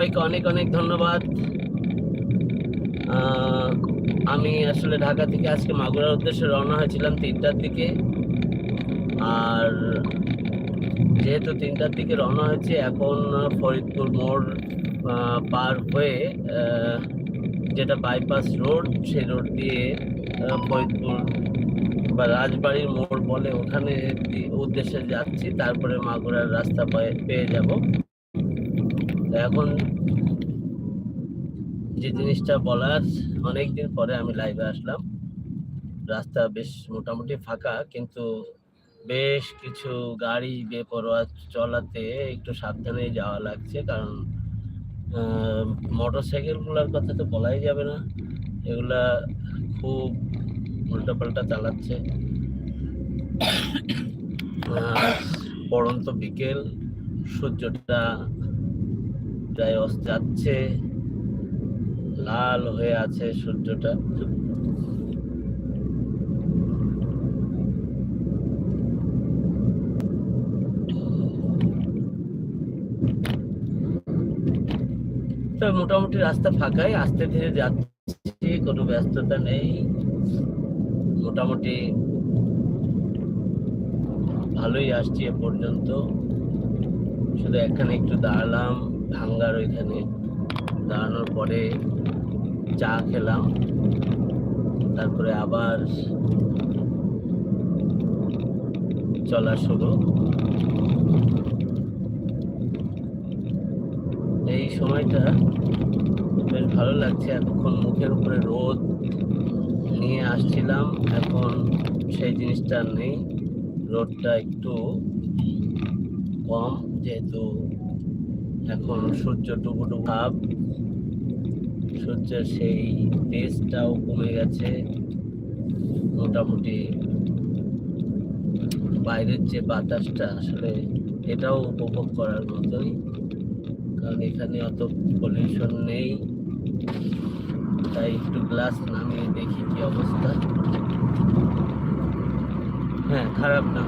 সবাইকে অনেক অনেক ধন্যবাদ। আমি আসলে ঢাকা থেকে আজকে মাগুরার উদ্দেশ্যে রওনা হয়েছিলাম তিনটার দিকে। আর যেহেতু তিনটার দিকে রওনা হয়েছে, এখন ফরিদপুর মোড় পার হয়ে যেটা বাইপাস রোড সেই রোড দিয়ে ফরিদপুর বা রাজবাড়ির মোড় বলে ওখানে উদ্দেশ্যে যাচ্ছি। তারপরে মাগুরার রাস্তা পেয়ে যাব। এখন যে জিনিসটা বলার, অনেকদিন পরে আমি লাইভে আসলাম। রাস্তা বেশ মোটামুটি ফাঁকা, কিন্তু বেশ কিছু গাড়ি বেপরোয়া চলাতে একটু সাবধানে যাওয়া লাগছে, কারণ মোটর সাইকেলগুলোর কথা তো বলাই যাবে না। এগুলা খুব উল্টাপাল্টা চালাচ্ছে। পড়ন্ত বিকেল, সূর্যটা প্রায় অস্ত যাচ্ছে, লাল হয়ে আছে সূর্যটা। তো মোটামুটি রাস্তা ফাঁকাই, আস্তে ধীরে যাচ্ছি, কোনো ব্যস্ততা নেই। মোটামুটি ভালোই আসছি এ পর্যন্ত। শুধু এখানে একটু দাঁড়ালাম। ভাঙ্গার ওইখানে। দাঁড়ানোর পরে চা খেলাম। তারপরে আবার চলা শুরু। এই সময়টা বেশ ভালো লাগছে। এতক্ষণ মুখের উপরে রোদ নিয়ে আসছিলাম। এখন সেই জিনিসটা নেই। রোদটা একটু কম, যেহেতু এখন সূর্য টুকু টুকুটু ভাব সূর্যের সেই তেজটাও কমে গেছে। মোটামুটি বাইরের যে বাতাসটা, আসলে এটাও উপভোগ করার মতোই। কারণ এখানে অত পলিউশন নেই। তাই একটু গ্লাস নামিয়ে দেখি কি অবস্থা। হ্যাঁ খারাপ না।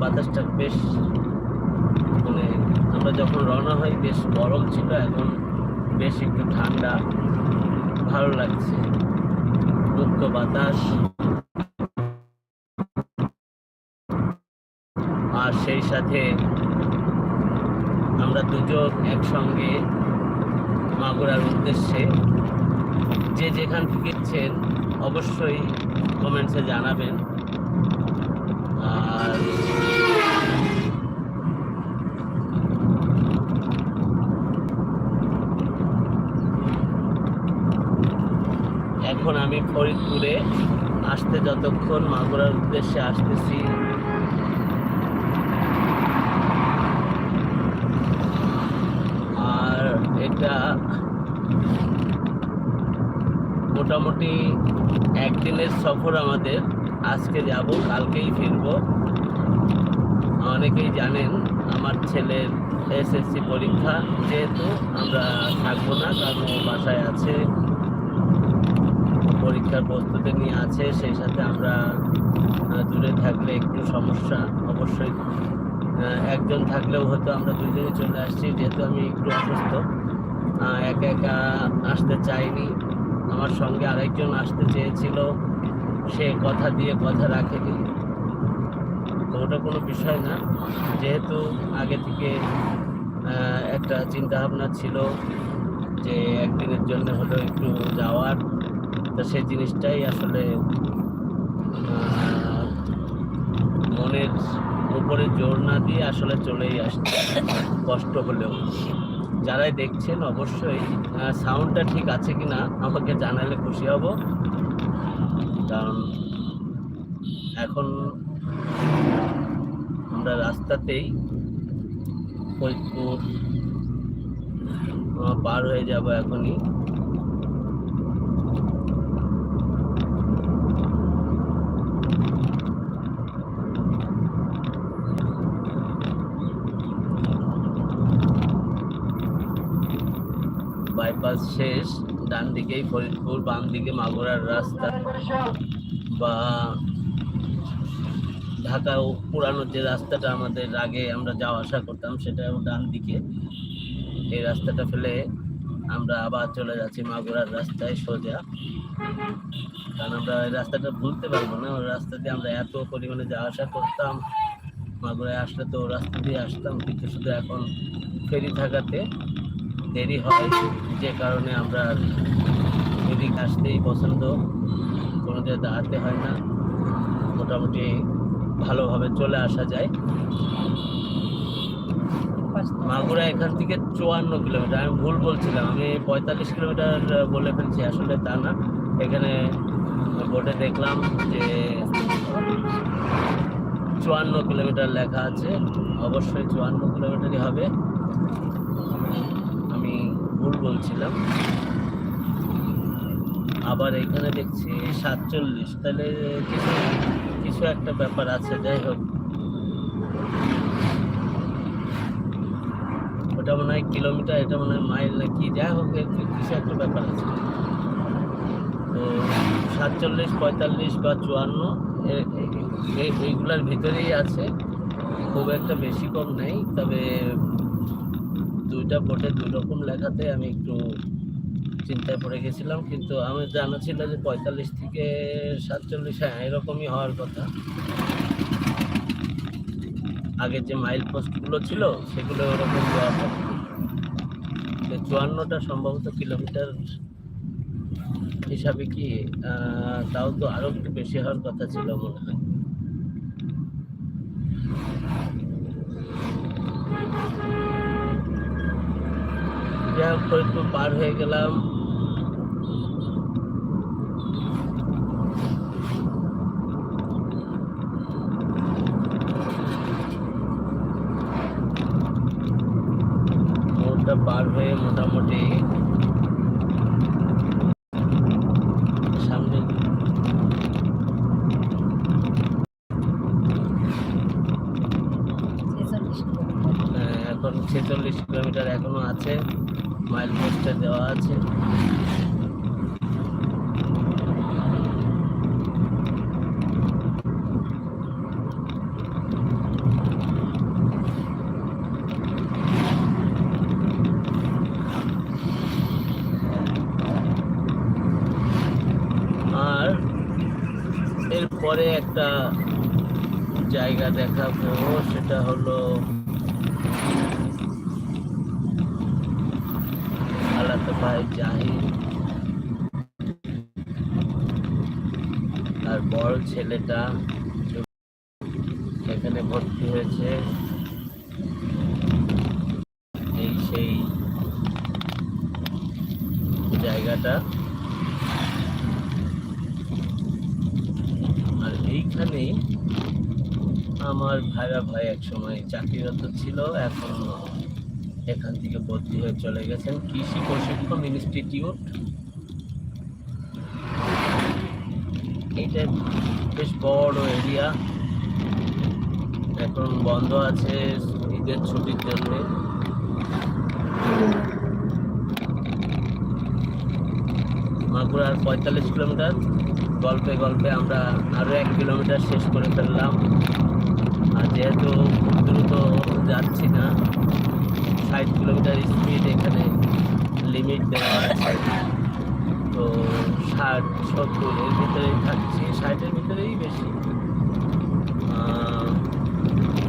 বাতাসটা বেশ মানে আমরা যখন রওনা হই, বেশ গরম ছিল, এখন বেশ একটু ঠান্ডা। ভালো লাগছে। মুক্ত বাতাস। আর সেই সাথে আমরা দুজন একসঙ্গে মাগুরার উদ্দেশ্যে যে যেখান থেকে ইচ্ছেন অবশ্যই কমেন্টসে জানাবেন। আর এখন আমি ফরিদপুরে আসতে, যতক্ষণ মাগুরার উদ্দেশ্যে আসতেছি, আর এটা মোটামুটি একদিনের সফর আমাদের। আজকে যাব, কালকেই ফিরব। অনেকেই জানেন, আমার ছেলের এসএসসি পরীক্ষা, যেহেতু আমরা থাকব না, কারণ বাসায় আছে। পরীক্ষার প্রস্তুতি নিয়ে আছে, সেই সাথে আমরা দূরে থাকলে একটু সমস্যা অবশ্যই। একজন থাকলেও হয়তো আমরা দুজনে চলে আসছি, যেহেতু আমি একটু অসুস্থ। একা একা আসতে চাইনি। আমার সঙ্গে আরেকজন আসতে চেয়েছিল, সে কথা দিয়ে কথা রাখেনি। তো ওটা কোনো বিষয় না, যেহেতু আগে থেকে একটা চিন্তা ভাবনা ছিল যে একদিনের জন্য হলেও একটু যাওয়ার। তো সেই জিনিসটাই আসলে মনের উপরে জোর না দিয়ে আসলে চলেই আসছে। কষ্ট হলেও। যারাই দেখছেন অবশ্যই সাউন্ডটা ঠিক আছে কিনা আমাকে জানালে খুশি হব। কারণ এখন আমরা রাস্তাতেই ফরিদপুর পার হয়ে যাব এখনই বাইপাস শেষ ডান দিকেই ফরিদপুর বাম দিকে মাগুরার রাস্তা বা ঢাকা পুরানো যে রাস্তাটা আমাদের আগে আমরা যাওয়া আসা করতাম সেটাও ডান দিকে এই রাস্তাটা ফেলে আমরা আবার চলে যাচ্ছি মাগুরার রাস্তায় সোজা। কারণ আমরা এই রাস্তাটা ভুলতে পারব না, ওই রাস্তা দিয়ে আমরা এত পরিমাণে যাওয়া আসা করতাম। মাগুরায় আসলে তো রাস্তা দিয়ে আসতাম, কিন্তু শুধু এখন ফেরি থাকাতে দেরি হয়, যে কারণে আমরা এদিকে আসতেই পছন্দ কোনো জায়গায় দাঁড়াতে হয় না। মোটামুটি ভালোভাবে চলে আসা যায়। মাগুরা এখান থেকে চুয়ান্ন কিলোমিটার, আমি ভুল বলছিলাম, আমি পঁয়তাল্লিশ কিলোমিটার বলে ফেলছি, আসলে তা না। এখানে বোর্ডে দেখলাম যে চুয়ান্ন কিলোমিটার লেখা আছে, অবশ্যই চুয়ান্ন কিলোমিটারই হবে। ভুল বলছিলাম। আবার এখানে দেখছি সাতচল্লিশ। তাহলে কিছু কিছু একটা ব্যাপার আছে, যাই হোক। ওটা মনে হয় কিলোমিটার, এটা মনে হয় মাইল না কি, যাই হোক কিছু একটা ব্যাপার আছে। তো সাতচল্লিশ, পঁয়তাল্লিশ বা চুয়ান্ন এইগুলার ভিতরেই আছে। খুব একটা বেশি কম নেই, তবে দুইটা বোর্ডে দুই রকম লেখাতে আমি একটু চিন্তায় পড়ে গেছিলাম, কিন্তু আমি জানা ছিল যে পঁয়তাল্লিশ থেকে সাতচল্লিশ হ্যাঁ এরকমই হওয়ার কথা। আগে যে মাইল পোস্টগুলো ছিল, সেগুলো ওরকম দেওয়া কথা চুয়ান্নটা সম্ভবত কিলোমিটার হিসাবে কি তাও তো আরও একটু বেশি হওয়ার কথা ছিল মনে হয়। যাই হোক ফরিদপুর পার হয়ে গেলাম। পার হয়ে মোটামুটি সামনে আহ, এখন ছেচল্লিশ কিলোমিটার এখনও আছে মাইল পোস্টে দেওয়া আছে আর এরপরে একটা জায়গা দেখাবো, সেটা হলো আলাদা ভাই জাহিদ। আর বড় ছেলেটা এখানে ভর্তি হয়েছে। এই সেই জায়গাটা আর এইখানেই আমার ভাইরা ভাই এক সময় চাকরিরত ছিল, এখন এখান থেকে বদলি হয়ে চলে গেছেন। কৃষি প্রশিক্ষণ ইনস্টিটিউট। এটা বেশ বড় এরিয়া। এখন বন্ধ আছে ঈদের ছুটির জন্য। মাগুরার পঁয়তাল্লিশ কিলোমিটার। গল্পে গল্পে আমরা আরও এক কিলোমিটার শেষ করে ফেললাম। আর যেহেতু খুব দ্রুত যাচ্ছি না, ষাট কিলোমিটার স্পিড এখানে লিমিট দেওয়া আছে। তো ষাট, সত্তর এর ভিতরেই থাকছি, ষাটের ভিতরেই বেশি।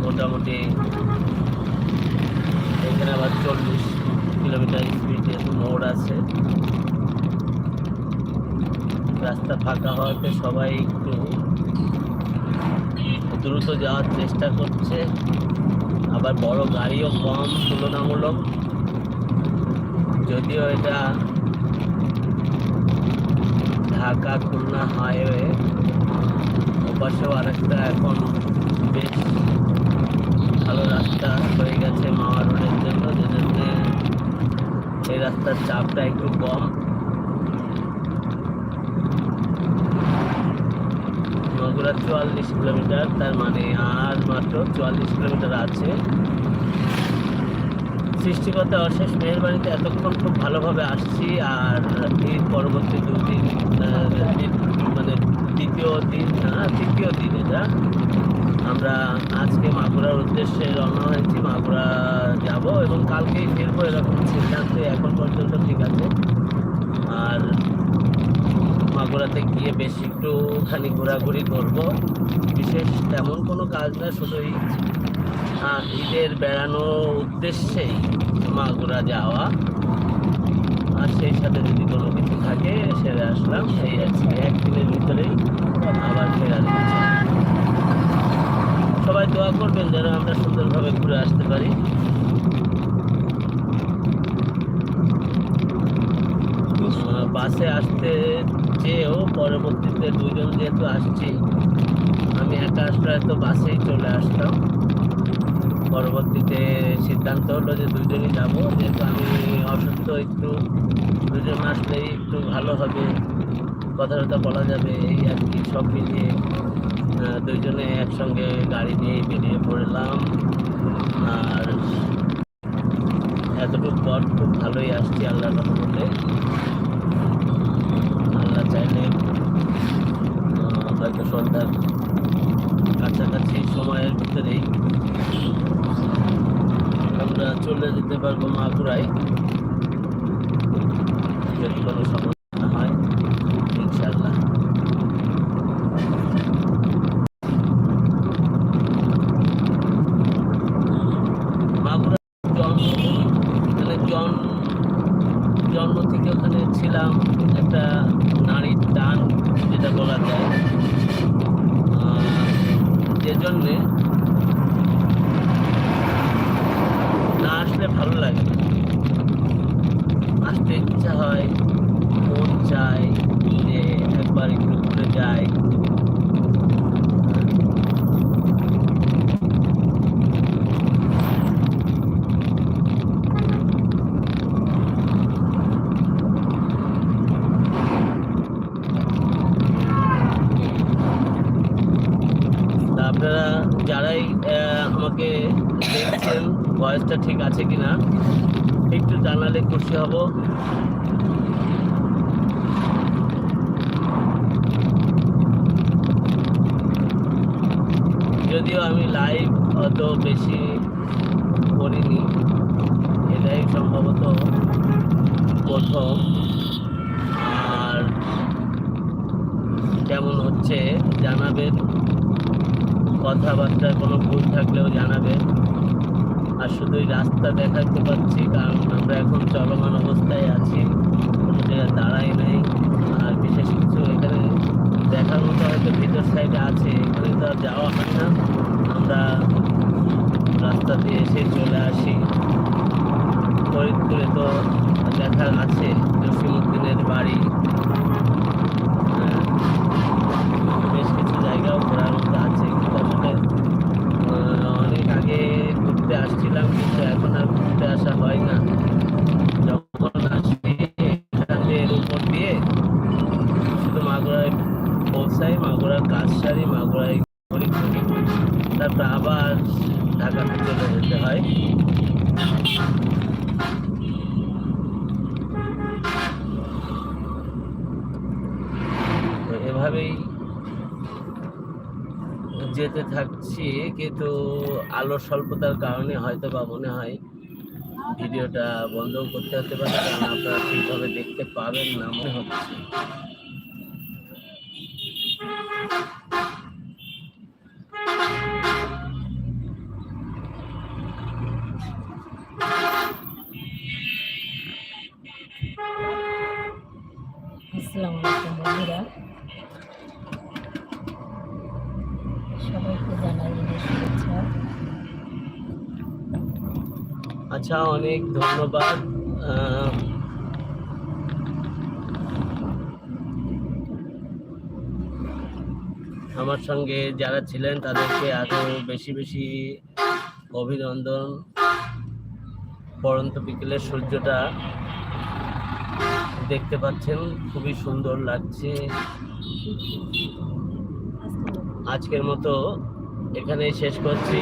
মোটামুটি এখানে আবার চল্লিশ কিলোমিটার স্পিড যেহেতু মোড় আছে। রাস্তা ফাঁকা হওয়াতে সবাই দ্রুত যাওয়ার চেষ্টা করছে। আবার বড় গাড়িও কম, তুলনামূলক। যদিও এটা ঢাকা খুলনা হাইওয়ে ওপাশেও আরেকটা এখন বেশ ভালো রাস্তা হয়ে গেছে মাওয়া রোডের জন্য। যে জন্য এই রাস্তার চাপটা একটু কম। বগুড়া চুয়াল্লিশ কিলোমিটার, তার মানে আর মাত্র চুয়াল্লিশ কিলোমিটার আছে। সৃষ্টিকর্তা অশেষ মেহরবানিতে এতক্ষণ খুব ভালোভাবে আসছি আর এর পরবর্তী দুদিন মানে দ্বিতীয় দিন না তৃতীয় দিন এটা। আমরা আজকে মাগুরার উদ্দেশ্যে রওনা হয়েছি, মাগুরা যাব এবং কালকেই ফিরবো এরকম সিদ্ধান্তে এখন পর্যন্ত ঠিক আছে। আর মাগুরাতে গিয়ে বেশ একটুখানি ঘোরাঘুরি করব। বিশেষ তেমন কোনো কাজ না, শুধু এই ঈদের বেড়ানো উদ্দেশ্যেই মাগুরা যাওয়া। আর সেই সাথে যদি কোনো কিছু থাকে, সেরে আসলাম। সেই আজকে একদিনের ভিতরেই আবার ফেরার। সবাই দোয়া করবেন যেন আমরা সুন্দরভাবে ঘুরে আসতে পারি। বাসে আসতে চেয়েও পরবর্তীতে দুজন যেহেতু আসছি আমি একা আসলে তো বাসেই চলে আসতাম। পরবর্তীতে সিদ্ধান্ত হলো যে দুজনই যাব যেহেতু আমি অসুস্থ একটু দুজন আসলেই একটু ভালো হবে। কথা টথা বলা যাবে এই আর কি সব মিলিয়ে আহ, দুইজনে একসঙ্গে গাড়ি নিয়ে বেরিয়ে পড়লাম। আর এতটুকু পর খুব ভালোই আসছি আল্লাহর কথা বলে আল্লাহ চাইলে আহ, হয়তো সন্ধ্যার কাছাকাছি সময়ের ভিতরেই আমরা চলে যেতে পারব মাগুরায় যদি কোনো সমস্যা না হয় ইনশাল্লাহ মাগুরা জন্মভূমি মানে জন্ম জন্ম থেকে ওখানে ছিলাম একটা নারীর টান যেটা বলা যায়। যে জন্যে না আসলে ভালো লাগে। আসতে ইচ্ছা হয়, মন চায় যে একবার একটু ঘুরে যায় তা আপনারা যারাই আহ, আমাকে দেখছেন ভয়েসটা ঠিক আছে কি না একটু জানালে খুশি হব। যদিও আমি লাইভ অত বেশি করিনি, এটাই সম্ভবত প্রথম। আর কেমন হচ্ছে জানাবেন। কথাবার্তায় কোনো ভুল থাকলেও জানাবেন। আর শুধুই রাস্তা দেখাতে পাচ্ছি কারণ আমরা এখন চলমান অবস্থায় আছি। কোনো জায়গায় দাঁড়াই নাই। আর বিশেষ কিছু এখানে দেখার মতো হয়তো ভিতর সাইডে আছে। এখানে তো আর যাওয়া হয় না। আমরা রাস্তা দিয়ে এসে চলে আসি। ফরিদপুরে তো দেখার আছে জসিমুদ্দিনের বাড়ি হ্যাঁ, বেশ কিছু জায়গাও ঘোরার মতো আছে কিন্তু আসলে আহ, অনেক আগে ঘুরতে আসছিলাম কিন্তু এখন আর ঘুরতে আসা হয় না যখন আসি এখান দিয়ে এর উপর দিয়ে শুধু মাগুরায় পৌঁছাই মাগুরার কাজ সারি মাগুরায় ঘুরি ঘুরি তারপর আবার ঢাকাতে চলে যেতে হয়। তো এভাবেই যেতে থাকছি, কিন্তু আলোর স্বল্পতার কারণে হয়তো বা মনে হয় ভিডিওটা বন্ধ করতে হতে পারে, কারণ আপনারা ঠিকভাবে দেখতে পাবেন না মনে হচ্ছে। আচ্ছা অনেক ধন্যবাদ। আমার সঙ্গে যারা ছিলেন তাদেরকে আরও বেশি বেশি অভিনন্দন। পরন্ত বিকেলের সূর্যটা দেখতে পাচ্ছেন, খুবই সুন্দর লাগছে। আজকের মতো এখানেই শেষ করছি।